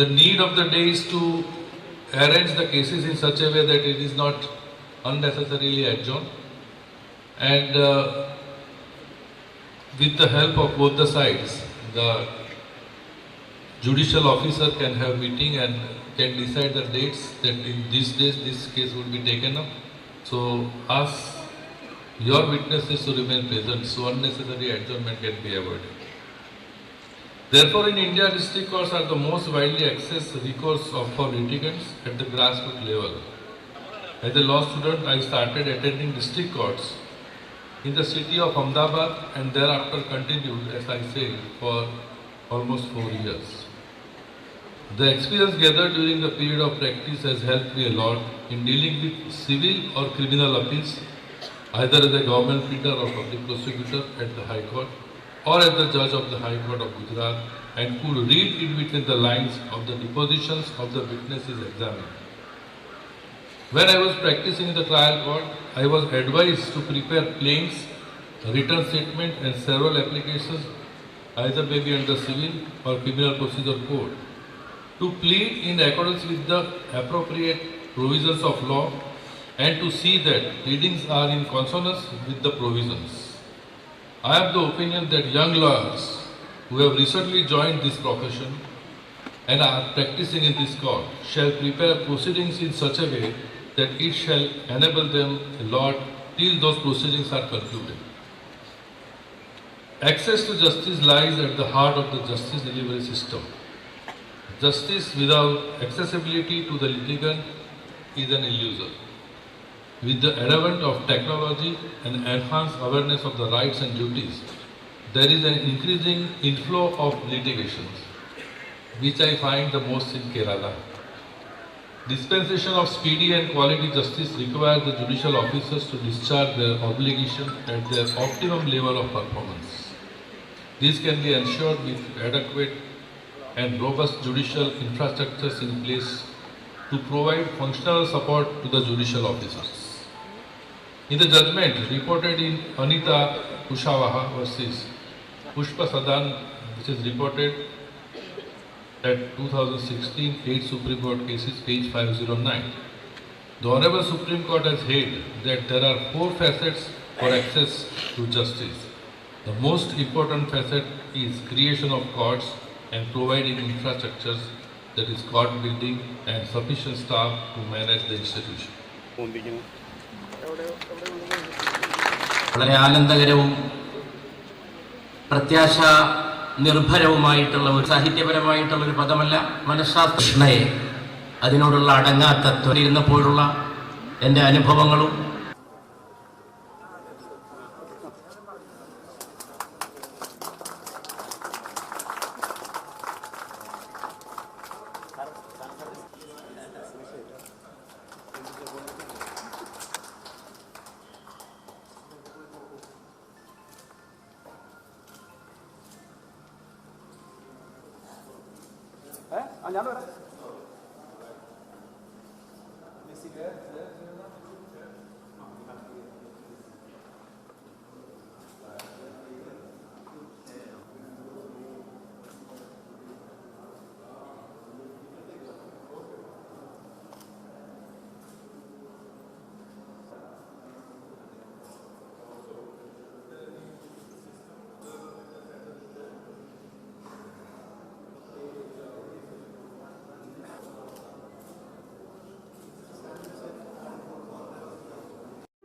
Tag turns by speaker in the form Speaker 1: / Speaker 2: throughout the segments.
Speaker 1: The need of the day is to arrange the cases in such a way that it is not unnecessarily adjourned. And uh, with the help of both the sides, the judicial officer can have meeting and can decide the dates that in these days this case will be taken up. So ask your witnesses to remain present so unnecessary adjournment can be avoided. Therefore, in India, district courts are the most widely accessed recourse for litigants at the grassroots level. As a law student, I started attending district courts in the city of Ahmedabad and thereafter continued, as I say, for almost four years. The experience gathered during the period of practice has helped me a lot in dealing with civil or criminal appeals, either as a government pleader or public prosecutor at the High Court or as the judge of the High Court of Gujarat and could read in between the lines of the depositions of the witnesses examined. When I was practicing in the trial court, I was advised to prepare claims, written statement and several applications, either maybe under civil or criminal procedure code, to plead in accordance with the appropriate provisions of law and to see that pleadings are in consonance with the provisions. I have the opinion that young lawyers who have recently joined this profession and are practicing in this court shall prepare proceedings in such a way that it shall enable them a lot till those proceedings are concluded. Access to justice lies at the heart of the justice delivery system. Justice without accessibility to the litigant is an illusion. With the advent of technology and enhanced awareness of the rights and duties, there is an increasing inflow of litigations, which I find the most in Kerala. Dispensation of speedy and quality justice requires the judicial officers to discharge their obligation at their optimum level of performance. This can be ensured with adequate and robust judicial infrastructures in place to provide functional support to the judicial officers. In the judgment reported in Anita Kushavaha versus Pushpa Sadan, which is reported at 2016 8 Supreme Court cases, page 509. The Honorable Supreme Court has held that there are four facets for access to justice. The most important facet is creation of courts and providing infrastructures, that is court building and sufficient staff to manage the institution.
Speaker 2: വളരെ ആനന്ദകരവും പ്രത്യാശ നിർഭരവുമായിട്ടുള്ള ഒരു സാഹിത്യപരമായിട്ടുള്ള ഒരു പദമല്ല മനഃശാസ്ത്രയെ അതിനോടുള്ള അടങ്ങാത്ത തൊഴിലിരുന്നപ്പോഴുള്ള എന്റെ അനുഭവങ്ങളും ഞാൻ വരാം Nesse grande, né?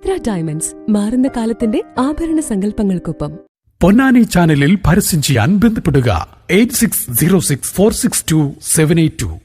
Speaker 3: ചിത്ര ഡയമണ്ട്സ് മാറുന്ന കാലത്തിന്റെ ആഭരണ സങ്കല്പങ്ങൾക്കൊപ്പം.
Speaker 4: പൊന്നാനി ചാനലിൽ പരസ്യം ചെയ്യാൻ ബന്ധപ്പെടുക. Eight six zero six four six two seven eight two.